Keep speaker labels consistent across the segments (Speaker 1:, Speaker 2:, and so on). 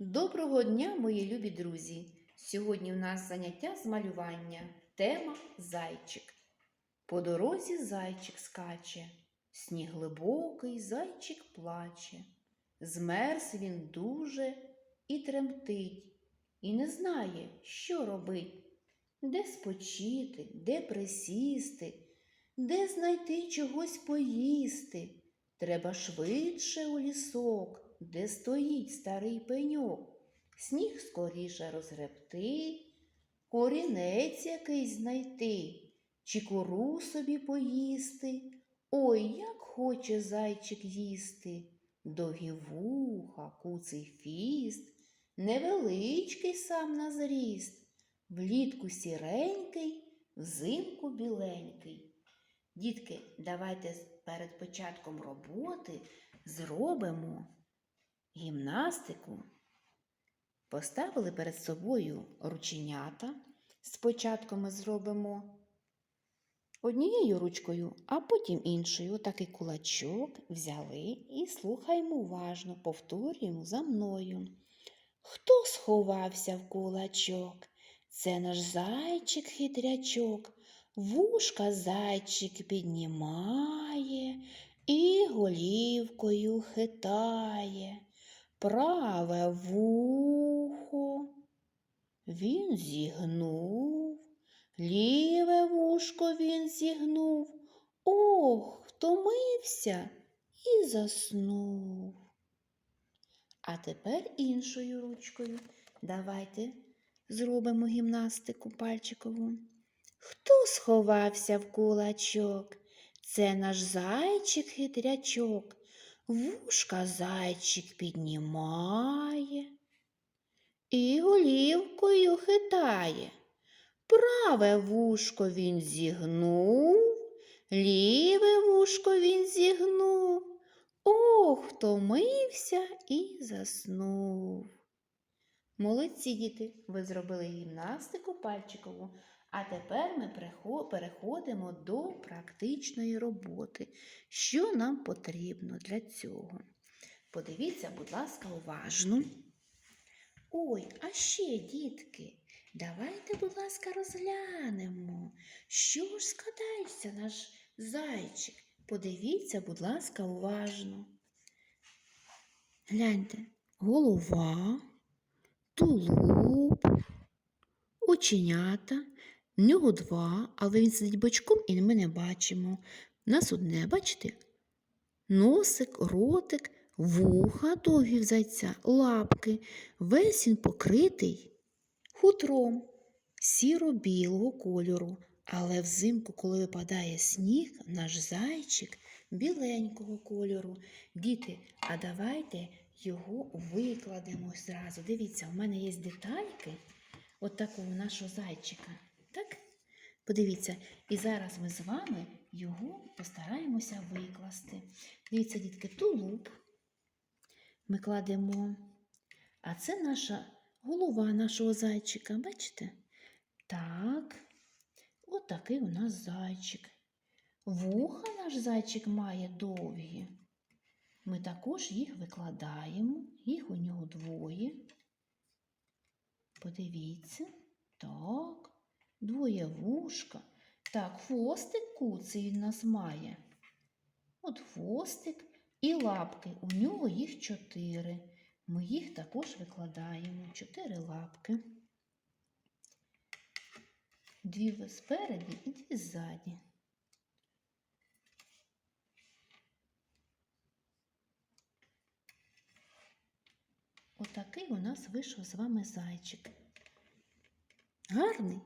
Speaker 1: Доброго дня, мої любі друзі! Сьогодні у нас заняття з малювання. Тема зайчик. По дорозі зайчик скаче, сніг глибокий, зайчик плаче. Змерз він дуже і тремтить, і не знає, що робить, де спочити, де присісти, де знайти чогось поїсти. Треба швидше у лісок, де стоїть старий пеньок. Сніг скоріше розгребти, корінець якийсь знайти, чи кору собі поїсти. Ой, як хоче зайчик їсти. Довгі вуха, куций фіст, невеличкий сам на зріст, влітку сіренький, взимку біленький. Дітки, давайте перед початком роботи зробимо гімнастику. Поставили перед собою рученята. Спочатку ми зробимо однією ручкою, а потім іншою. Отакий кулачок взяли і слухаємо уважно, повторюємо за мною. Хто сховався в кулачок? Це наш зайчик-хитрячок. Вушка зайчик піднімає і голівкою хитає. Праве вухо він зігнув, ліве вушко він зігнув. Ох, втомився і заснув. А тепер іншою ручкою. Давайте зробимо гімнастику пальчикову. Хто сховався в кулачок? Це наш зайчик-хитрячок. Вушка зайчик піднімає і голівкою хитає. Праве вушко він зігнув, ліве вушко він зігнув. Ох, втомився і заснув. Молодці діти, ви зробили гімнастику пальчикову, а тепер ми переходимо до практичної роботи. Що нам потрібно для цього? Подивіться, будь ласка, уважно. Ой, а ще, дітки, давайте, будь ласка, розглянемо, що ж складається наш зайчик. Подивіться, будь ласка, уважно. Гляньте, голова, тулуб, оченята. В нього два, але він сидить бочком і ми не бачимо. У нас одне, бачите? Носик, ротик, вуха довгі в зайця, лапки. Весь він покритий хутром сіро-білого кольору. Але взимку, коли випадає сніг, наш зайчик біленького кольору. Діти, а давайте його викладемо зразу. Дивіться, у мене є детальки от такого нашого зайчика. Так? Подивіться, і зараз ми з вами його постараємося викласти. Дивіться, дітки, тулуб ми кладемо. А це наша голова нашого зайчика, бачите? Так, от такий у нас зайчик. Вуха наш зайчик має довгі. Ми також їх викладаємо, їх у нього двоє. Подивіться. Так, двоє вушка. Так, хвостик куций він нас має. От хвостик і лапки. У нього їх чотири. Ми їх також викладаємо. Чотири лапки. Дві спереді і дві ззаді. Отакий у нас вийшов з вами зайчик. Гарний?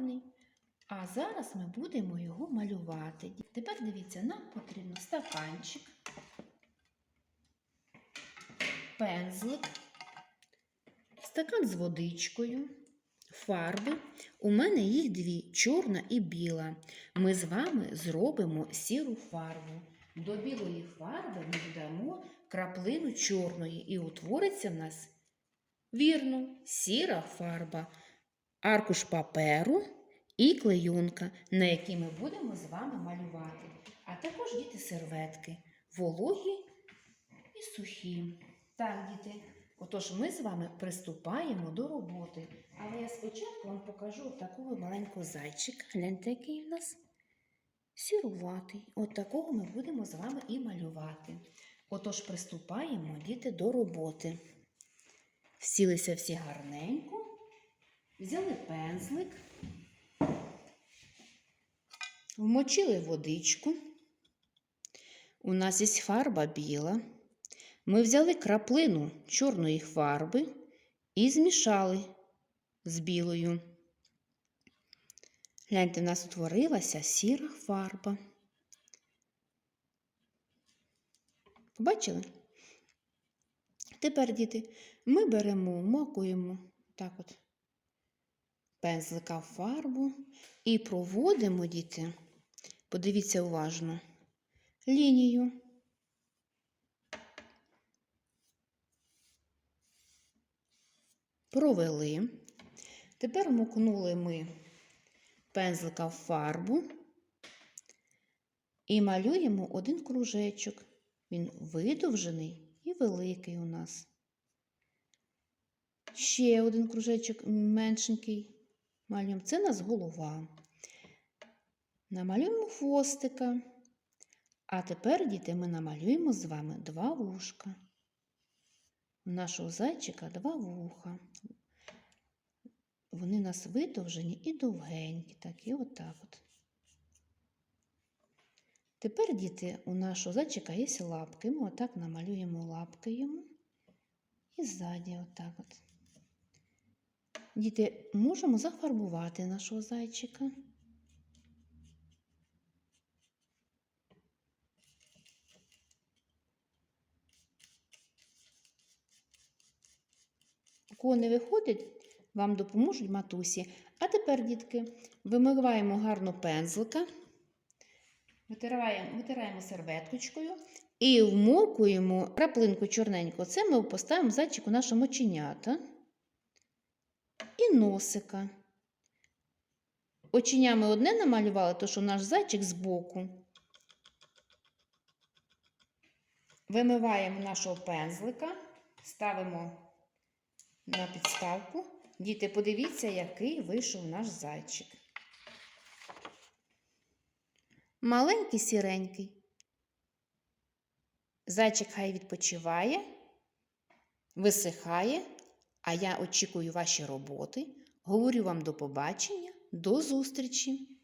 Speaker 1: Гарний. А зараз ми будемо його малювати. Тепер дивіться, нам потрібно стаканчик, пензлик, стакан з водичкою, фарби. У мене їх дві чорна і біла. Ми з вами зробимо сіру фарбу. До білої фарби ми додамо краплину чорної і утвориться в нас вірно сіра фарба, аркуш паперу і клейонка, на якій ми будемо з вами малювати. А також діти серветки, вологі і сухі. Так, діти, Отож, ми з вами приступаємо до роботи. Але я спочатку вам покажу такого маленького зайчика. Гляньте, який в нас сіруватий. От такого ми будемо з вами і малювати. Отож, приступаємо, діти, до роботи. Сілися всі гарненько, взяли пензлик, вмочили водичку. У нас є фарба біла. Ми взяли краплину чорної фарби і змішали з білою. Гляньте, в нас утворилася сіра фарба. Побачили? Тепер, діти, ми беремо, мокуємо так от пензлика в фарбу і проводимо, діти, подивіться уважно, лінію. Провели. Тепер мокнули ми пензлика в фарбу і малюємо один кружечок. Він видовжений і великий у нас. Ще один кружечок меншенький. Малюємо. Це у нас голова. Намалюємо хвостика. А тепер, діти, ми намалюємо з вами два вушка. У нашого зайчика два вуха. Вони у нас видовжені і довгенькі, так, і отак от. Тепер, діти, у нашого зайчика є лапки. Ми отак намалюємо лапки йому і ззаді отак от. Діти, можемо зафарбувати нашого зайчика. У кого не виходить, вам допоможуть матусі. А тепер, дітки, вимиваємо гарно пензлика, витираємо, витираємо серветкочкою і вмокуємо краплинку чорненьку. Це ми поставимо зайчику нашому оченята і носика. Оченями одне намалювали, то що наш зайчик збоку. Вимиваємо нашого пензлика, ставимо на підставку. Діти, подивіться, який вийшов наш зайчик. Маленький сіренький. Зайчик хай відпочиває, висихає, а я очікую ваші роботи. Говорю вам до побачення, до зустрічі!